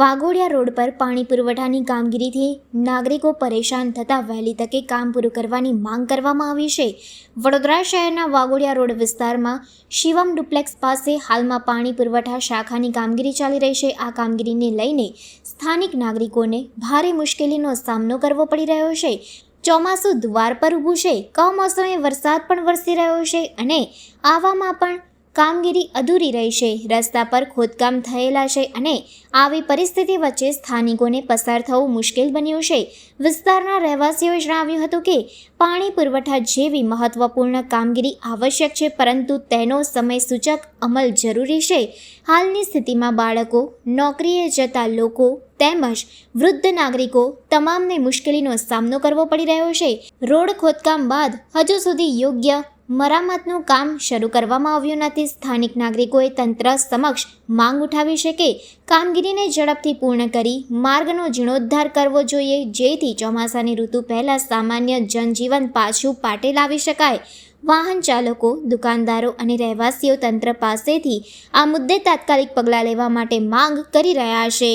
Waghodia road પર પાણી પુરવઠાની કામગીરીથી નાગરિકો પરેશાન થતાં વહેલી તકે કામ પૂરું કરવાની માંગ કરવામાં આવી છે. વડોદરા શહેરના વાઘોડિયા રોડ વિસ્તારમાં શિવમ ડુપ્લેક્સ પાસે હાલમાં પાણી પુરવઠા શાખાની કામગીરી ચાલી રહી છે. આ કામગીરીને લઈને સ્થાનિક નાગરિકોને ભારે મુશ્કેલીનો સામનો કરવો પડી રહ્યો છે. ચોમાસું દ્વાર પર ઊભું છે. કમોસમે વરસાદ પણ વરસી રહ્યો છે અને આવામાં પણ કામગીરી અધૂરી રહી છે. રસ્તા પર ખોદકામ થયેલા છે અને આવી પરિસ્થિતિ વચ્ચે સ્થાનિકોને પસાર થવું મુશ્કેલ બન્યું છે. વિસ્તારના રહેવાસીઓએ જણાવ્યું હતું કે, પાણી પુરવઠા જેવી મહત્વપૂર્ણ કામગીરી આવશ્યક છે, પરંતુ તેનો સમય સૂચક અમલ જરૂરી છે. હાલની સ્થિતિમાં બાળકો, નોકરીએ જતા લોકો તેમજ વૃદ્ધ નાગરિકો તમામને મુશ્કેલીનો સામનો કરવો પડી રહ્યો છે. રોડ ખોદકામ બાદ હજુ સુધી યોગ્ય મરામતનું કામ શરૂ કરવામાં આવ્યું નથી. સ્થાનિક નાગરિકોએ તંત્ર સમક્ષ માંગ ઉઠાવી છે કે કામગીરીને ઝડપથી પૂર્ણ કરી માર્ગનો જીર્ણોદ્ધાર કરવો જોઈએ. જેથી ચોમાસાની ઋતુ પહેલાં સામાન્ય જનજીવન પાછું પાટે લાવી શકાય. વાહન ચાલકો, દુકાનદારો અને રહેવાસીઓ તંત્ર પાસેથી આ મુદ્દે તાત્કાલિક પગલાં લેવા માટે માંગ કરી રહ્યા છે.